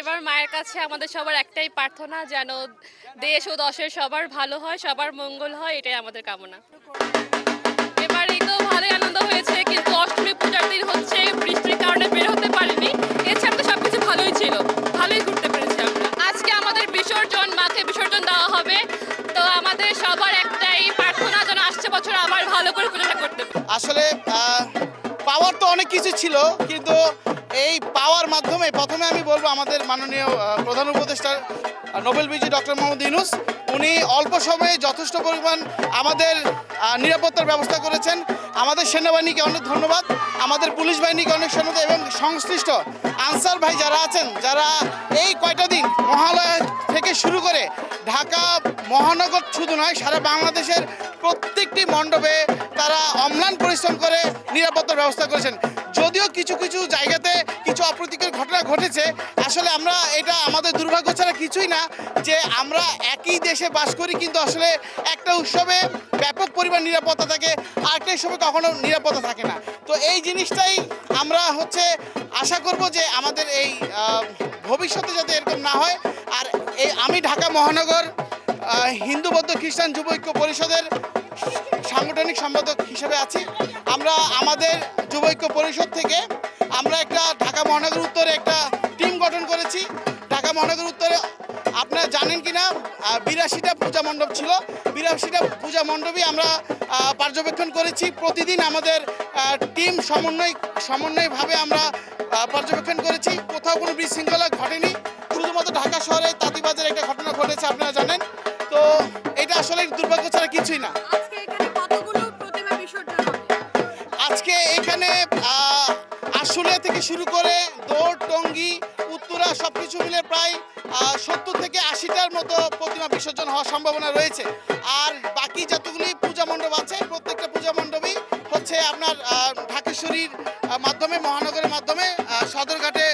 এবার মায়ের কাছে আমাদের সবার একটাই প্রার্থনা, যেন দেশ ও দশের সবার ভালো হয়, সবার মঙ্গল হয়, এটাই আমাদের কামনা। এবার এই তো ভালোই আনন্দ হয়েছে, কিন্তু অষ্টমী পূজার দিন হচ্ছে, বৃষ্টির কারণে বের হতে পারিনি। এছাড়া তো সবকিছু ভালোই ছিল, ভালোই ঘুরতে পেরেছি আমরা। আজকে আমাদের বিসর্জন, মাকে বিসর্জন দেওয়া হবে, তো আমাদের সবার একটাই প্রার্থনা, যেন আসছে বছর আবার ভালো করে পূজাটা করতে। আসলে পাওয়ার তো অনেক কিছু ছিল, কিন্তু এই পাওয়ার মাধ্যমে প্রথমে আমি বলব আমাদের মাননীয় প্রধান উপদেষ্টা নোবেল বিজয়ী ডক্টর মোহাম্মদ ইউনুস, উনি অল্প সময়ে যথেষ্ট পরিমাণ আমাদের নিরাপত্তার ব্যবস্থা করেছেন। আমাদের সেনাবাহিনীকে অনেক ধন্যবাদ, আমাদের পুলিশ বাহিনীকে অনেক ধন্যবাদ, এবং সংশ্লিষ্ট আনসার ভাই যারা আছেন, যারা এই কয়টা দিন মহালয়া শুরু করে ঢাকা মহানগর শুধু নয়, সারা বাংলাদেশের প্রত্যেকটি মণ্ডপে তারা অম্লান পরিশ্রম করে নিরাপত্তার ব্যবস্থা করেছেন। যদিও কিছু কিছু জায়গাতে কিছু অপ্রীতিকর ঘটনা ঘটেছে, আসলে আমরা এটা আমাদের দুর্ভাগ্য ছাড়া কিছুই না যে আমরা একই দেশে বাস করি, কিন্তু আসলে একটা উৎসবে ব্যাপক পরিমাণ নিরাপত্তা থাকে আর একটা উৎসবে কখনো নিরাপত্তা থাকে না। তো এই জিনিসটাই আমরা হচ্ছে আশা করব যে আমাদের এই ভবিষ্যতে যাতে এরকম না হয়, আর আমি ঢাকা মহানগর হিন্দু বৌদ্ধ খ্রিস্টান যুব ঐক্য পরিষদের সাংগঠনিক সম্পাদক হিসেবে আছি। আমরা আমাদের যুব ঐক্য পরিষদ থেকে আমরা একটা ঢাকা মহানগর উত্তরে একটা টিম গঠন করেছি। ঢাকা মহানগর উত্তরে আপনারা জানেন কি না বিরাশিটা পূজা মণ্ডপ ছিল। বিরাশিটা পূজা মণ্ডপই আমরা পর্যবেক্ষণ করেছি। প্রতিদিন আমাদের টিম সমন্বয়, সমন্বয়ভাবে আমরা পর্যবেক্ষণ করেছি। কোথাও কোনো বিশৃঙ্খলা ঘটেনি। শুধুমাত্র ঢাকা শহরে তাঁতিবাজের একটা ঘটনা ঘটেছে আপনারা জানেন। তো এটা আসলে দুর্ভাগ্য ছাড়া কিছুই না। আজকে এখানে আশুলিয়া থেকে শুরু করে দৌড় টঙ্গী উত্তরা সব কিছু মিলে প্রায় সত্তর থেকে আশিটার মতো প্রতিমা বিসর্জন হওয়ার সম্ভাবনা রয়েছে। আর বাকি যতগুলি পূজা মণ্ডপ আছে প্রত্যেকটা পূজা মণ্ডপই হচ্ছে আপনার ঢাকেশ্বরীর মাধ্যমে মহানগরের মাধ্যমে সদরঘাটে